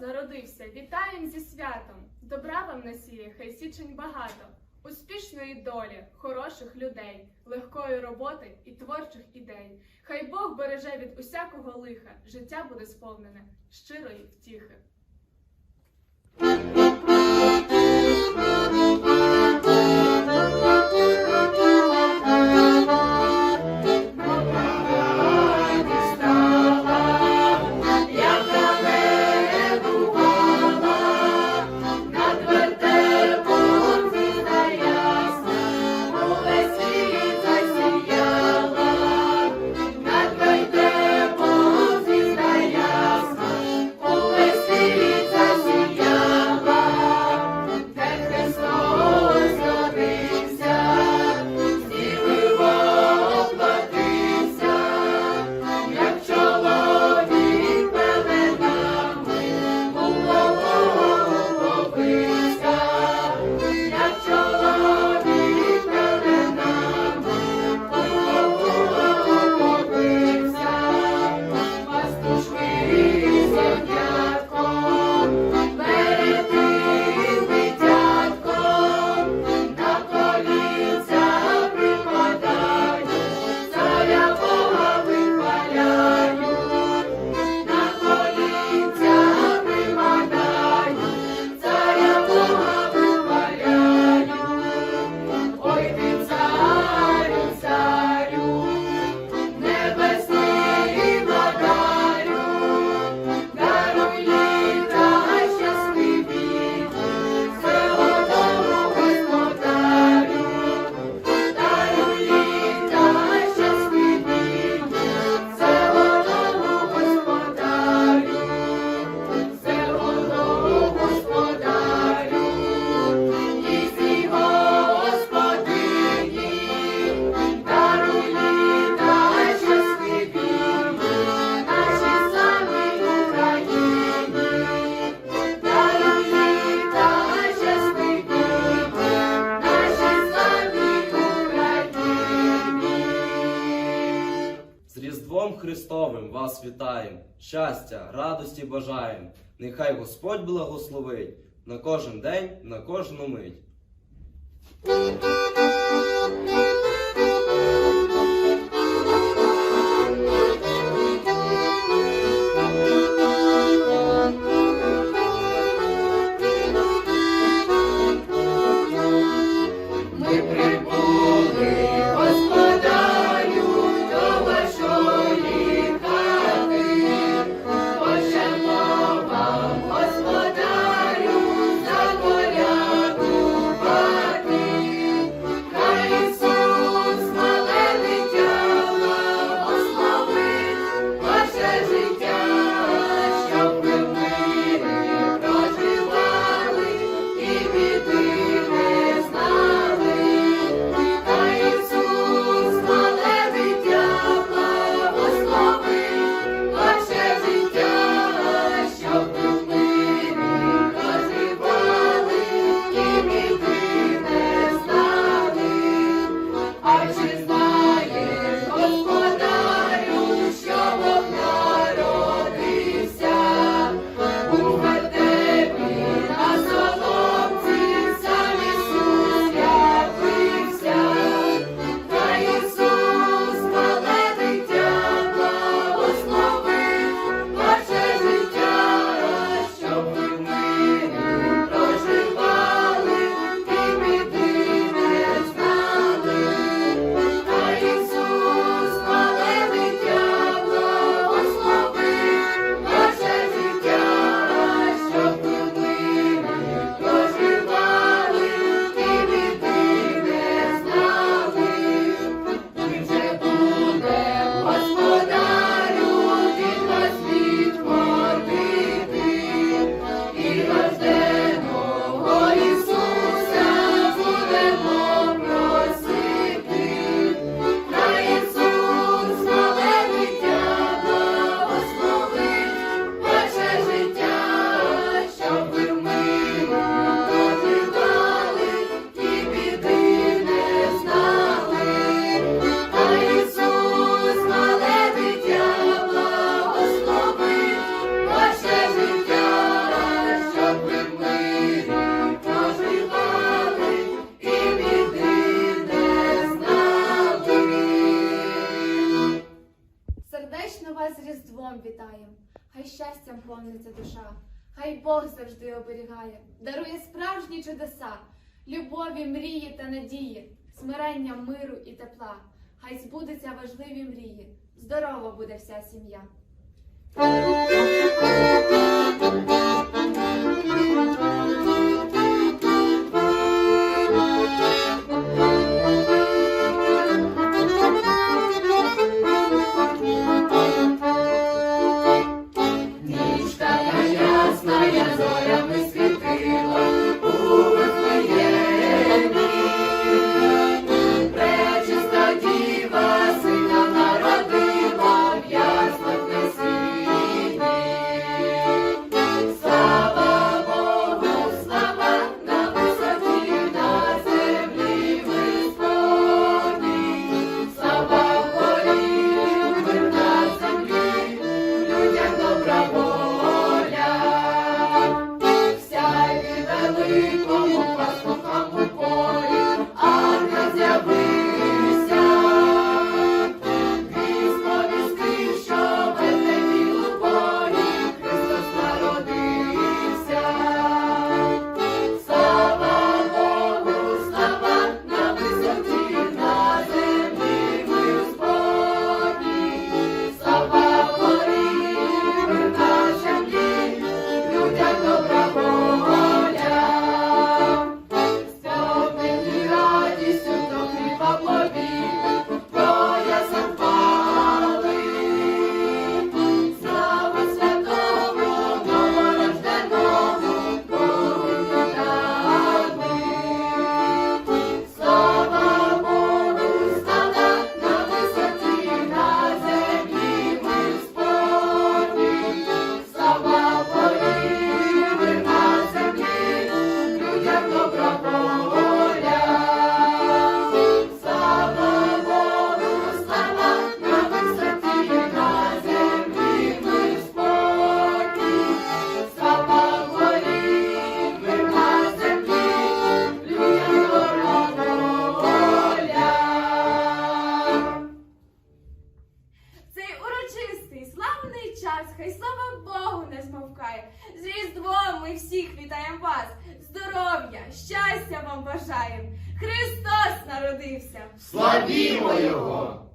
народився, вітаєм зі святом. Добра вам насіє, хай січень багато. Успішної долі, хороших людей, легкої роботи і творчих ідей. Хай Бог береже від усякого лиха, життя буде сповнене щирої втіхи. Христовим вас вітаємо, щастя, радості бажаємо. Нехай Господь благословить на кожен день, на кожну мить. вас з Різдвом вітаєм, хай щастям повниться душа, хай Бог завжди оберігає, дарує справжні чудеса, любові, мрії та надії, смирення миру і тепла, хай збудуться важливі мрії, здорова буде вся сім'я. славний час, хай слава Богу не змовкає. З Різдвом ми всіх вітаємо вас, здоров'я, щастя вам бажаємо. Христос народився! Славімо Його!